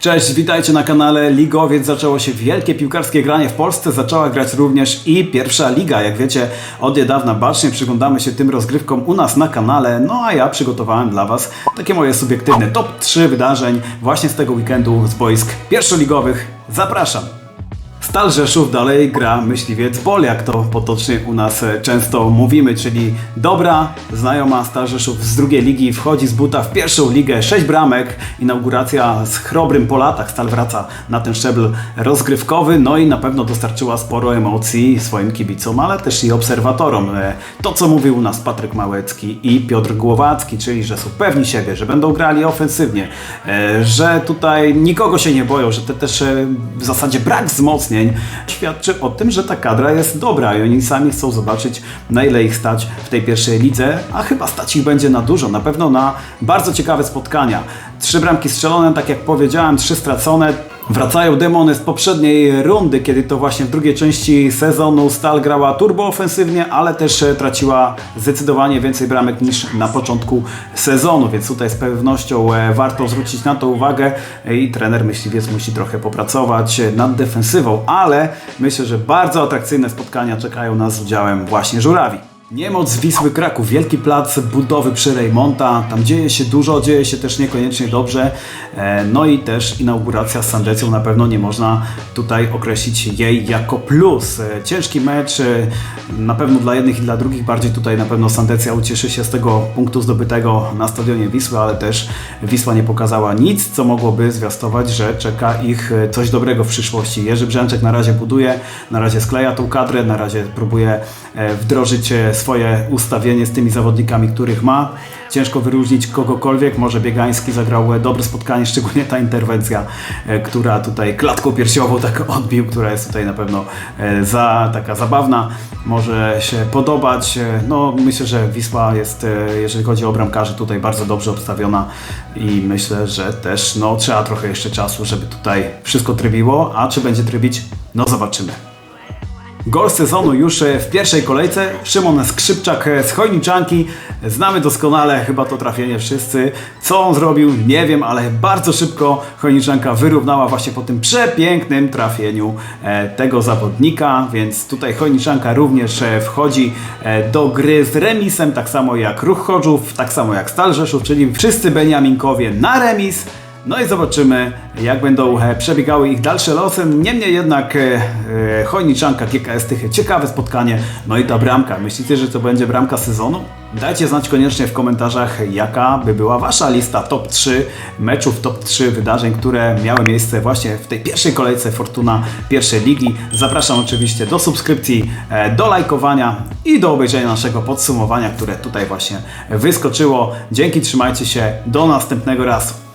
Cześć, witajcie na kanale Ligowiec. Zaczęło się wielkie piłkarskie granie w Polsce. Zaczęła grać również i pierwsza liga. Jak wiecie, od niedawna bacznie przyglądamy się tym rozgrywkom u nas na kanale. No a ja przygotowałem dla Was takie moje subiektywne top 3 wydarzeń właśnie z tego weekendu z boisk pierwszoligowych. Zapraszam! Stal Rzeszów dalej gra myśliwiec Bol, jak to potocznie u nas e, często mówimy, czyli dobra, znajoma Stal Rzeszów z drugiej ligi wchodzi z buta w pierwszą ligę, 6 bramek, inauguracja z chrobrym po latach, Stal wraca na ten szczebel rozgrywkowy, no i na pewno dostarczyła sporo emocji swoim kibicom, ale też i obserwatorom. E, To, co mówił u nas Patryk Małecki i Piotr Głowacki, czyli że są pewni siebie, że będą grali ofensywnie, e, że tutaj nikogo się nie boją, że te też w zasadzie brak wzmocnień świadczy o tym, że ta kadra jest dobra i oni sami chcą zobaczyć na ile ich stać w tej pierwszej lidze, a chyba stać ich będzie na dużo, na pewno na bardzo ciekawe spotkania. Trzy bramki strzelone, tak jak powiedziałem, trzy stracone. Wracają demony z poprzedniej rundy, kiedy to właśnie w drugiej części sezonu Stal grała turbo ofensywnie, ale też e, traciła zdecydowanie więcej bramek niż na początku sezonu, więc tutaj z pewnością e, warto zwrócić na to uwagę e, i trener myśliwiec musi trochę popracować nad defensywą, ale myślę, że bardzo atrakcyjne spotkania czekają nas z udziałem właśnie Żurawi. Niemoc Wisły Kraków, wielki plac budowy przy Rejmonta, tam dzieje się dużo, dzieje się też niekoniecznie dobrze, E, no i też inauguracja z Sandecją, na pewno nie można tutaj określić jej jako plus. E, Ciężki mecz, e, na pewno dla jednych i dla drugich, bardziej tutaj na pewno Sandecja ucieszy się z tego punktu zdobytego na stadionie Wisły, ale też Wisła nie pokazała nic, co mogłoby zwiastować, że czeka ich coś dobrego w przyszłości. Jerzy Brzęczek na razie buduje, na razie skleja tą kadrę, na razie próbuje wdrożyć swoje ustawienie z tymi zawodnikami, których ma. Ciężko wyróżnić kogokolwiek, może Biegański zagrał dobre spotkanie, szczególnie ta interwencja, e, która tutaj klatką piersiową tak odbił, która jest tutaj na pewno e, za, taka zabawna, może się podobać. E, No myślę, że Wisła jest, jeżeli chodzi o bramkarzy, tutaj bardzo dobrze obstawiona i myślę, że też no, trzeba trochę jeszcze czasu, żeby tutaj wszystko trybiło, a czy będzie trybić, no zobaczymy. Gol sezonu już e, w pierwszej kolejce. Szymon Skrzypczak e, z Chojniczanki. Znamy doskonale chyba to trafienie wszyscy. Co on zrobił? Nie wiem, ale bardzo szybko Chojniczanka wyrównała właśnie po tym przepięknym trafieniu e, tego zawodnika, więc tutaj Chojniczanka również wchodzi do gry z remisem, tak samo jak Ruch Chorzów, tak samo jak Stal Rzeszów, czyli wszyscy Beniaminkowie na remis. No i zobaczymy, jak będą e, przebiegały ich dalsze losy. Niemniej jednak e, e, Chojniczanka, GKS Tychy, ciekawe spotkanie. No i ta bramka. Myślicie, że to będzie bramka sezonu? Dajcie znać koniecznie w komentarzach, jaka by była Wasza lista top 3 meczów, top 3 wydarzeń, które miały miejsce właśnie w tej pierwszej kolejce Fortuna pierwszej ligi. Zapraszam oczywiście do subskrypcji, e, do lajkowania i do obejrzenia naszego podsumowania, które tutaj właśnie wyskoczyło. Dzięki, trzymajcie się, do następnego razu.